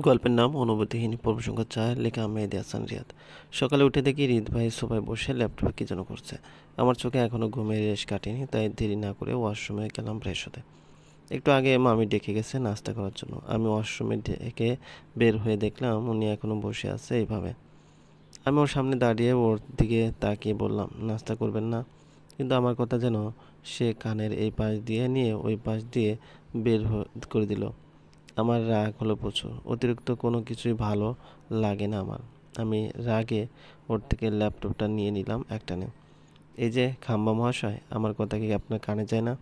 গল্পের নাম অনুভূতিহীন পর্ব সংখ্যা চার, লেখা মেহেদি হাসান রিয়াদ। সকালে উঠে দেখি রিদ ভাই সোফায় বসে ল্যাপটপে কী যেন করছে। আমার চোখে এখনও ঘুমের রেশ কাটেনি, তাই দেরি না করে ওয়াশরুমে গেলাম ফ্রেশ হতে। একটু আগে মামি ডেকে গেছে নাস্তা করার জন্য। আমি ওয়াশরুমে ডেকে বের হয়ে দেখলাম উনি এখনও বসে আছে এইভাবে। আমি ওর সামনে দাঁড়িয়ে ওর দিকে তাকিয়ে বললাম, নাস্তা করবেন না? কিন্তু আমার কথা যেন সে কানের এই পাশ দিয়ে নিয়ে ওই পাশ দিয়ে বের করে দিল। আমার রাগ হলো প্রচুর। অতিরিক্ত কোনো কিছুই ভালো লাগে না আমার। আমি রাগে ওর থেকে ল্যাপটপটা নিয়ে নিলাম একটানে। এই যে খাম্বা মহাশয়, আমার কথা কি আপনার কানে যায় না?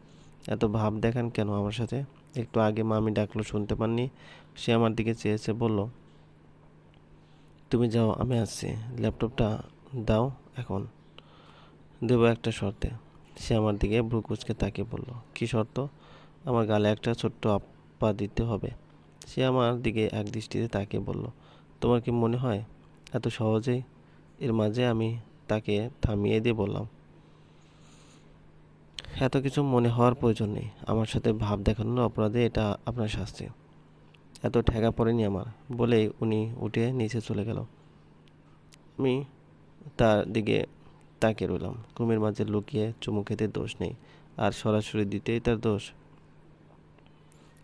এত ভাব দেখান কেন আমার সাথে? একটু আগে মামি ডাকলো, শুনতে পাননি। সে আমার দিকে চেয়েছে, বলল, তুমি যাও, আমি আসছি। ল্যাপটপটা দাও এখন। দেবো একটা শর্তে। সে আমার দিকে ভ্রু কুচকে তাকিয়ে বলল, কী শর্ত? আমার গালে একটা ছোট্ট আপ্পা দিতে হবে। সে আমার দিকে এক দৃষ্টিতে তাকিয়ে বলল, তোমার কি মনে হয় এত সহজেই? এর মাঝে আমি তাকে থামিয়ে দিয়ে বললাম, এত কিছু মনে হওয়ার প্রয়োজন নেই। আমার সাথে ভাব দেখানোর অপরাধে এটা আপনার শাস্তি। এত ঠেকা পড়েনি আমার, বলেই উনি উঠে নিচে চলে গেল। আমি তার দিকে তাকিয়ে রইলাম। ঘুমের মাঝে লুকিয়ে চুমু খেতে দোষ নেই। আর সরাসরি দিতেই তার দোষ।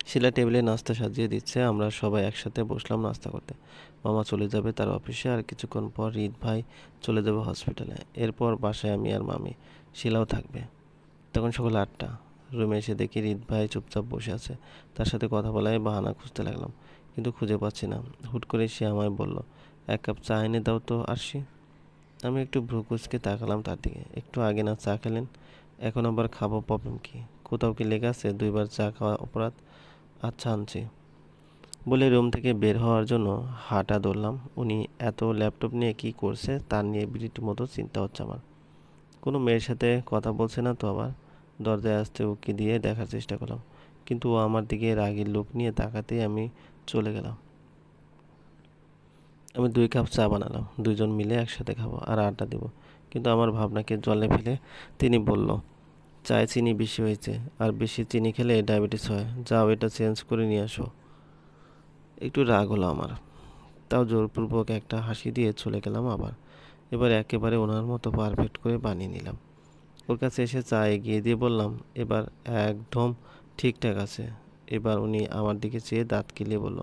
শিলা টেবিলে নাস্তা সাজিয়ে দিচ্ছে, আমরা সবাই একসাথে বসলাম নাস্তা করতে। মামা চলে যাবে তার অফিসে আর কিছুক্ষণ পর রিদ ভাই চলে যাবে হসপিটালে। এরপর বাসায় আমি আর মামি। শিলাও থাকবে। তখন সকাল আটটা। রুমে এসে দেখি রিদ ভাই চুপচাপ বসে আছে। তার সাথে কথা বলায় বাহানা খুঁজতে লাগলাম, কিন্তু খুঁজে পাচ্ছি না। হুট করে সে আমায় বলল, এক কাপ চা এনে দাও তো আসি আমি একটু ভ্রুকুচকে তাকালাম তার দিকে। একটু আগে না চা খেলেন? এখন আবার খাব, প্রবলেম কি? কোথাও কি লেগে আছে? দুইবার চা খাওয়া অপরাধ? আচ্ছা আনছি বলে রুম থেকে বের হওয়ার জন্য হাঁটা ধরলাম। উনি এত ল্যাপটপ নিয়ে কি করছে, তার নিয়ে বিড়িটির মতো চিন্তা হচ্ছে আমার। কোনো মেয়ের সাথে কথা বলছে না তো আবার। দরজায় আসতে উকি দিয়ে দেখার চেষ্টা করলাম। কিন্তু ও আমার দিকে রাগের লোক নিয়ে তাকাতেই আমি চলে গেলাম। আমি দুই কাপ চা বানালাম। দুজন মিলে একসাথে খাব আর আড্ডা দেবো। কিন্তু আমার ভাবনাকে জলে ফেলে তিনি বলল চায়ে চিনি বেশি হয়েছে, আর বেশি চিনি খেলে ডায়াবেটিস হয়। যাও, এটা চেঞ্জ করে নিয়ে আসো। একটু রাগ হলো আমার। তাও জোরপূর্বক একটা হাসি দিয়ে চলে গেলাম আবার। এবার একেবারে ওনার মতো পারফেক্ট করে বানিয়ে নিলাম। ওর কাছে এসে চা এগিয়ে দিয়ে বললাম, এবার একদম ঠিকঠাক আছে। এবার উনি আমার দিকে চেয়ে দাঁত কিলিয়ে বলল,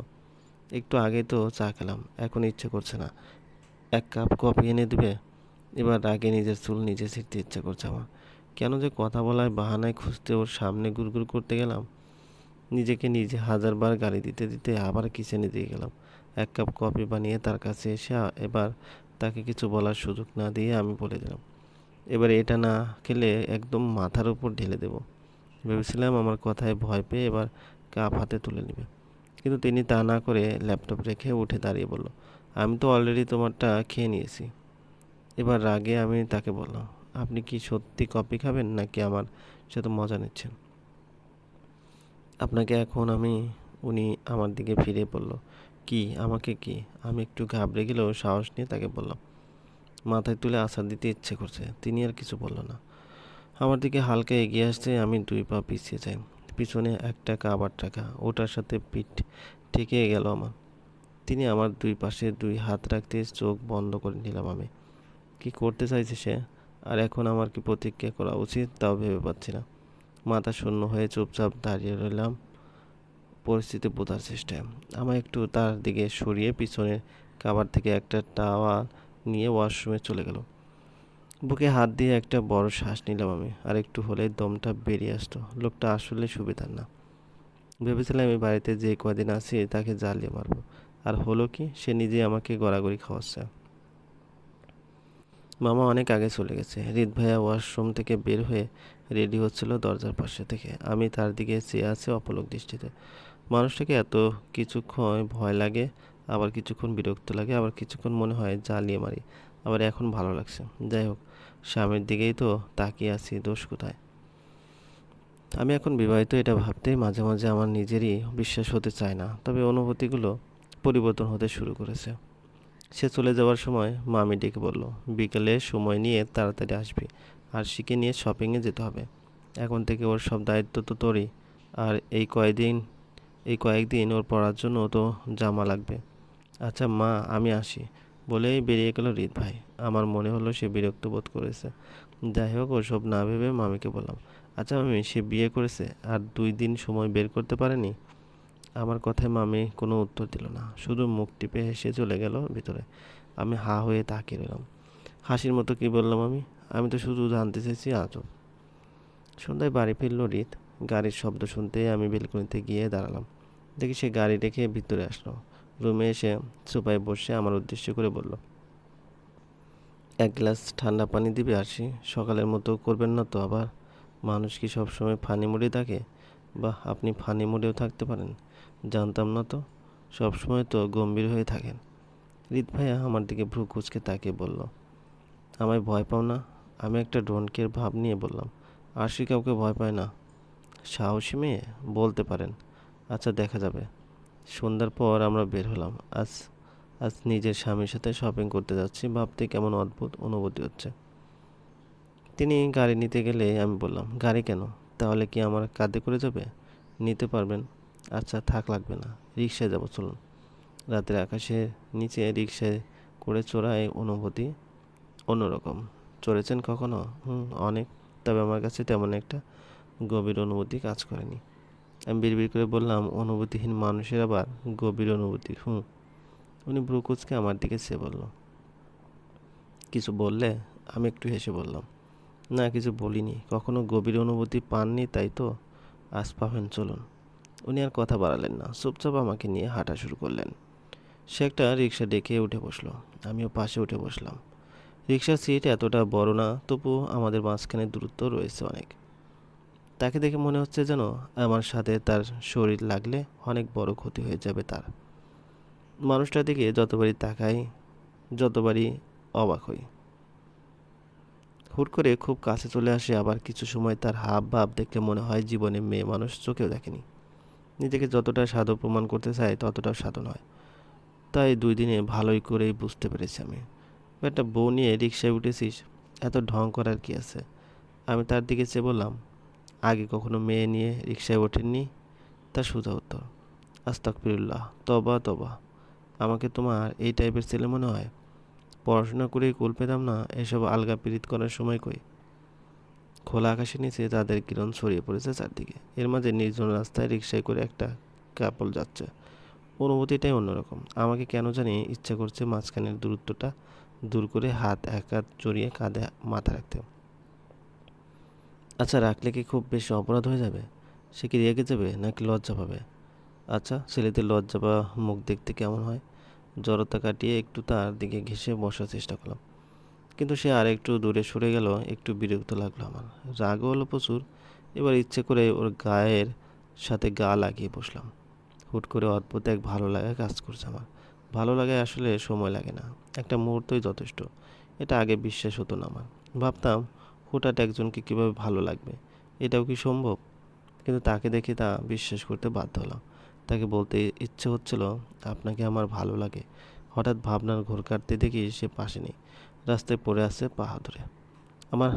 একটু আগে তো চা খেলাম, এখন ইচ্ছে করছে না। এক কাপ কফি এনে দেবে? এবার রাগে নিজের চুল নিজে ছিঁড়তে ইচ্ছে করছে আমার। কেন যে কথা বলায় বাহানায় খুঁজতে ওর সামনে গুড়গুড় করতে গেলাম? নিজেকে নিজে হাজারবার গালি দিতে দিতে আবার কিচেনে দিয়ে গেলাম। এক কাপ কফি বানিয়ে তার কাছে এসে এবার তাকে কিছু বলার সুযোগ না দিয়ে আমি বলে দিলাম, এবার এটা না খেলে একদম মাথার উপর ঢেলে দেব। ভেবেছিলাম আমার কথায় ভয় পেয়ে এবার কাপ হাতে তুলে নেবে। কিন্তু তিনি তা না করে ল্যাপটপ রেখে উঠে দাঁড়িয়ে বলল, আমি তো অলরেডি তোমারটা খেয়ে নিয়েছি। এবার রাগে আমি তাকে বললাম আপনি কি সত্যি কফি খাবেন নাকি আমার সাথে মজা নিচ্ছেন? আপনাকে এখন আমি, উনি আমার দিকে ফিরে বলল, কি, আমাকে কি? আমি একটু ঘাবড়ে গেলেও সাহস নিয়ে তাকে বললাম, মাথায় তুলে আছাড় দিতে ইচ্ছে করছে। তিনি আর কিছু বলল না। আমার দিকে হালকা এগিয়ে আসতে আমি দুই পা পিছিয়ে যাই। পিছনে এক টাকা আবার টাকা ওটার সাথে পিঠ ঠেকে গেল আমার। তিনি আমার দুই পাশে দুই হাত রাখতে চোখ বন্ধ করে নিলাম আমি। কি করতে চাইছে সে? আর এখন আমার কি প্রতিক্রিয়া করা উচিত তাও ভেবে পাচ্ছি না। মাথা শূন্য হয়ে চুপচাপ দাঁড়িয়ে রইলাম। পরিস্থিতি বোঝার চেষ্টায়। আমার একটু তার দিকে সরিয়ে পিছনের কাবার থেকে একটা টাওয়াল নিয়ে ওয়াশরুমে চলে গেল। বুকে হাত দিয়ে একটা বড় শ্বাস নিলাম আমি, আর একটু হলে দমটা বেরিয়ে আসতো লোকটা আসলে সুবিধার না। ভেবেছিলাম আমি বাড়িতে যে কদিন আছি তাকে জ্বালিয়ে মারবো। আর হলো কি, সে নিজে আমাকে গড়াগড়ি খাওয়াচ্ছে। মামা অনেক আগে চলে গেছে। হৃদ ভাইয়া ওয়াশরুম থেকে বের হয়ে রেডি হচ্ছিল দরজার পাশে থেকে। আমি তার দিকে চেয়ে আছি অপলক দৃষ্টিতে। মানুষটাকে এত কিছুক্ষণ ভয় লাগে, আবার কিছুক্ষণ বিরক্ত লাগে, আবার কিছুক্ষণ মনে হয় জ্বালিয়ে মারি, আবার এখন ভালো লাগছে। যাই হোক, স্বামীর দিকেই তো তাকিয়ে আছি, দোষ কোথায়? আমি এখন বিবাহিত এটা ভাবতেই মাঝে মাঝে আমার নিজেরই বিশ্বাস হতে চায় না, তবে অনুভূতিগুলো পরিবর্তন হতে শুরু করেছে। সে চলে যাওয়ার সময় মামি ডেকে বলল, বিকেলে সময় নিয়ে তাড়াতাড়ি আসবি আর শিখে নিয়ে শপিংয়ে যেতে হবে। এখন থেকে ওর সব দায়িত্ব তো তোরই। আর এই কয়দিন, এই কয়েকদিন ওর পড়ার জন্য তো জামা লাগবে। আচ্ছা মা, আমি আসি। বলেই বেরিয়ে গেল রিত ভাই। আমার মনে হলো সে বিরক্ত বোধ করেছে। যাই হোক, ওসব না ভেবে মামিকে বললাম আচ্ছা মামি, সে বিয়ে করেছে আর দুই দিন সময় বের করতে পারেনি? আমার কথায় মামি কোনো উত্তর দিল না। শুধু মুখ টিপে হেসে চলে গেল ভিতরে। আমি হা হয়ে তাকিয়ে রইলাম। হাসির মতো কি বললাম আমি আমি তো শুধু জানতে চেয়েছি আজব সন্ধ্যায় বাড়ি ফিরল রিত। গাড়ির শব্দ শুনতেই আমি বেলকনিতে গিয়ে দাঁড়ালাম। দেখি সে গাড়ি রেখে ভিতরে আসলো। রুমে এসে সোফায় বসে আমার উদ্দেশ্য করে বলল, এক গ্লাস ঠান্ডা পানি দিবে আসি সকালের মতো করবেন না তো আবার। মানুষ কি সবসময় ফানি মুডে থাকে? বা আপনি ফানি মুডেও থাকতে পারেন। জানতাম না তো। সবসময় তো গম্ভীর হয়ে থাকেন। রিত ভাইয়া আমার দিকে ভ্রু কুচকে তাকিয়ে বলল, আমায় ভয় পাও না। আমি একটা ড্রোনকের ভাব নিয়ে বললাম। আরশি কাউকে ভয় পায় না। সাহসী মেয়ে, বলতে পারেন। আচ্ছা দেখা যাবে। সন্ধ্যার পর আমরা বের হলাম। আজ আজ নিজের স্বামীর সাথে শপিং করতে যাচ্ছি। ভাবতে কেমন অদ্ভুত অনুভূতি হচ্ছে। তিনি গাড়ি নিতে গেলে আমি বললাম, গাড়ি কেন? তাহলে কি আমার কাঁধে করে যাবে? নিতে পারবেন। আচ্ছা থাক, লাগবে না। রিক্সায় যাব, চলুন। রাতের আকাশে নিচে রিক্সায় করে চড়ায় অনুভূতি অন্যরকম। চড়েছেন কখনো? হুম, অনেক। তবে আমার কাছে তেমন একটা গভীর অনুভূতি কাজ করেনি। আমি বিড়বিড় করে বললাম, অনুভূতিহীন মানুষের আবার গভীর অনুভূতি? হুম। উনি ব্রুকুচকে আমার দিকে সে বলল, কিছু বললে? আমি একটু হেসে বললাম, না, কিছু বলিনি। কখনো গভীর অনুভূতি পাননি, তাই তো? আজ পাবেন, চলুন। উনি আর কথা বাড়ালেন না, চুপচাপ আমাকে নিয়ে হাঁটা শুরু করলেন। সে একটা রিক্সা ডেকে উঠে বসল, আমিও পাশে উঠে বসলাম। রিক্সার সিট এতটা বড় না, তবু আমাদের মাঝখানে দূরত্ব রয়েছে অনেক। তাকে দেখে মনে হচ্ছে যেন আমার সাথে তার শরীর লাগলে অনেক বড় ক্ষতি হয়ে যাবে তার। মানুষটার দিকে যতবারই তাকাই, যতবারই অবাক হই। হুট করে খুব কাছে চলে আসে, আবার কিছু সময় তার হাব ভাব দেখলে মনে হয় জীবনে মেয়ে মানুষ চোখেও দেখেনি। নিজেকে যতটা সাধু প্রমাণ করতে চায়, ততটাও সাধু নয়। তাই দুই দিনে ভালোই করেই বুঝতে পেরেছি আমি। একটা বউ নিয়ে রিক্সায় উঠেছিস, এত ঢং করার কি আছে? আমি তার দিকে চেয়ে বললাম, আগে কখনো মেয়ে নিয়ে রিক্সায় ওঠেননি? তার সোজা উত্তর আস্তাকফিরুল্লাহ তবা তবা। আমাকে তোমার এই টাইপের ছেলে মনে হয়? পড়াশোনা করেই কুল পেতাম না, এসব আলগা পীড়িত করার সময় কই? খোলা আকাশের নিচে তাদের কিরণ ছড়িয়ে পড়েছে চারদিকে। এর মাঝে নির্জন রাস্তায় রিক্সায় করে একটা কাপল যাচ্ছে। অনুভূতিটাই অন্যরকম। আমাকে কেন জানি ইচ্ছা করছে মাঝখানের দূরত্বটা দূর করে হাত এক হাত জড়িয়ে কাঁধে মাথা রাখতে। আচ্ছা রাখলে কি খুব বেশি অপরাধ হয়ে যাবে? সে কি রেগে যাবে নাকি লজ্জা পাবে? আচ্ছা ছেলেদের লজ্জা বা মুখ দেখতে কেমন হয়? জড়তা কাটিয়ে একটু তার দিকে ঘেসে বসার চেষ্টা করলাম। কিন্তু সে আর একটু দূরে সরে গেল, একটু বিরক্ত লাগল আমার। রাগও হলো প্রচুর। এবার ইচ্ছে করে ওর গায়ের সাথে গা লাগিয়ে বসলাম। হুট করে অদ্ভুত এক ভালো লাগা কাজ করছে আমার। ভালো লাগায় আসলে সময় লাগে না। একটা মুহূর্তই যথেষ্ট। এটা আগে বিশ্বাস হতো না আমার। ভাবতাম, হঠাৎ একজনকে কীভাবে ভালো লাগবে? এটাও কি সম্ভব? কিন্তু তাকে দেখে তা বিশ্বাস করতে বাধ্য হলাম। তাকে বলতে ইচ্ছে হচ্ছিল, আপনাকে আমার ভালো লাগে। হঠাৎ ভাবনার ঘোর কাটতে দেখি সে পাশে নেই। রাস্তায় পড়ে আছে পাহা ধরে। আমার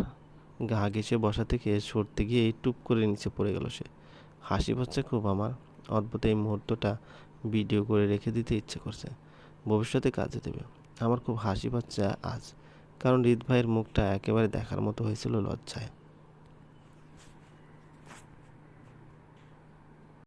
গা ঘেসে বসা থেকে সরতে গিয়ে টুপ করে নিচে পড়ে গেল সে। হাসি পাচ্ছে খুব আমার। অদ্ভুত এই মুহূর্তটা ভিডিও করে রেখে দিতে ইচ্ছে করছে। ভবিষ্যতে কাজে দেবে। আমার খুব হাসি পাচ্ছে আজ। কারণ হৃদ ভাইয়ের মুখটা একেবারে দেখার মতো হয়েছিল লজ্জায়।